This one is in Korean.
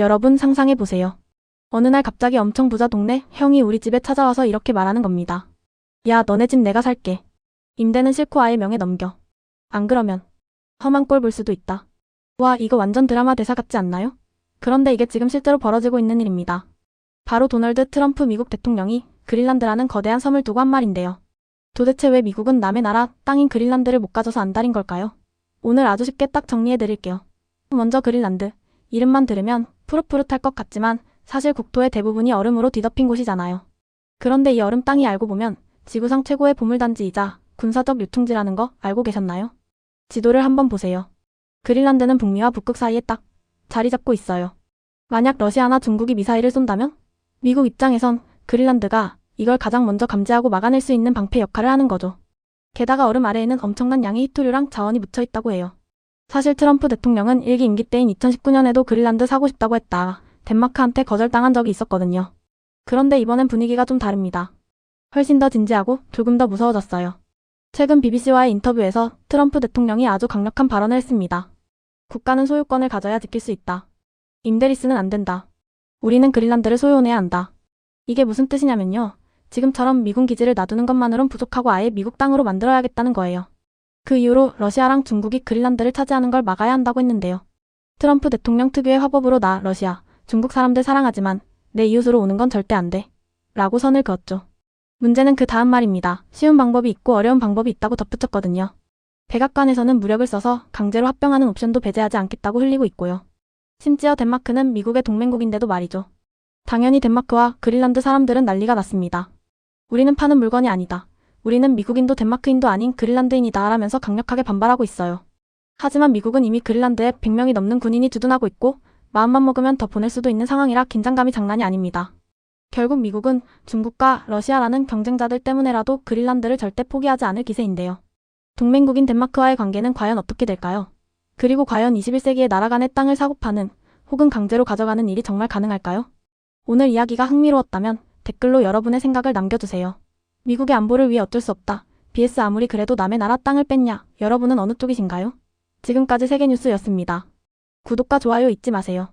여러분 상상해 보세요. 어느 날 갑자기 엄청 부자 동네 형이 우리 집에 찾아와서 이렇게 말하는 겁니다. 야, 너네 집 내가 살게. 임대는 싫고 아예 명에 넘겨. 안 그러면 험한 꼴 볼 수도 있다. 와, 이거 완전 드라마 대사 같지 않나요? 그런데 이게 지금 실제로 벌어지고 있는 일입니다. 바로 도널드 트럼프 미국 대통령이 그린란드라는 거대한 섬을 두고 한 말인데요. 도대체 왜 미국은 남의 나라 땅인 그린란드를 못 가져서 안달인 걸까요? 오늘 아주 쉽게 딱 정리해 드릴게요. 먼저 그린란드. 이름만 들으면 푸릇푸릇할 것 같지만 사실 국토의 대부분이 얼음으로 뒤덮인 곳이잖아요. 그런데 이 얼음 땅이 알고 보면 지구상 최고의 보물단지이자 군사적 유통지라는 거 알고 계셨나요? 지도를 한번 보세요. 그린란드는 북미와 북극 사이에 딱 자리 잡고 있어요. 만약 러시아나 중국이 미사일을 쏜다면 미국 입장에선 그린란드가 이걸 가장 먼저 감지하고 막아낼 수 있는 방패 역할을 하는 거죠. 게다가 얼음 아래에는 엄청난 양의 히토류랑 자원이 묻혀 있다고 해요. 사실 트럼프 대통령은 일기 임기 때인 2019년에도 그린란드 사고 싶다고 했다. 덴마크한테 거절당한 적이 있었거든요. 그런데 이번엔 분위기가 좀 다릅니다. 훨씬 더 진지하고 조금 더 무서워졌어요. 최근 BBC와의 인터뷰에서 트럼프 대통령이 아주 강력한 발언을 했습니다. 국가는 소유권을 가져야 지킬 수 있다. 임대리스는 안 된다. 우리는 그린란드를 소유해야 한다. 이게 무슨 뜻이냐면요. 지금처럼 미군 기지를 놔두는 것만으론 부족하고 아예 미국 땅으로 만들어야겠다는 거예요. 그 이후로 러시아랑 중국이 그린란드를 차지하는 걸 막아야 한다고 했는데요. 트럼프 대통령 특유의 화법으로 나 러시아, 중국 사람들 사랑하지만 내 이웃으로 오는 건 절대 안 돼. 라고 선을 그었죠. 문제는 그 다음 말입니다. 쉬운 방법이 있고 어려운 방법이 있다고 덧붙였거든요. 백악관에서는 무력을 써서 강제로 합병하는 옵션도 배제하지 않겠다고 흘리고 있고요. 심지어 덴마크는 미국의 동맹국인데도 말이죠. 당연히 덴마크와 그린란드 사람들은 난리가 났습니다. 우리는 파는 물건이 아니다. 우리는 미국인도 덴마크인도 아닌 그린란드인이다 라면서 강력하게 반발하고 있어요. 하지만 미국은 이미 그린란드에 100명이 넘는 군인이 주둔하고 있고 마음만 먹으면 더 보낼 수도 있는 상황이라 긴장감이 장난이 아닙니다. 결국 미국은 중국과 러시아라는 경쟁자들 때문에라도 그린란드를 절대 포기하지 않을 기세인데요. 동맹국인 덴마크와의 관계는 과연 어떻게 될까요? 그리고 과연 21세기의 나라 간의 땅을 사고 파는 혹은 강제로 가져가는 일이 정말 가능할까요? 오늘 이야기가 흥미로웠다면 댓글로 여러분의 생각을 남겨주세요. 미국의 안보를 위해 어쩔 수 없다. BS 아무리 그래도 남의 나라 땅을 뺐냐? 여러분은 어느 쪽이신가요? 지금까지 세계뉴스였습니다. 구독과 좋아요 잊지 마세요.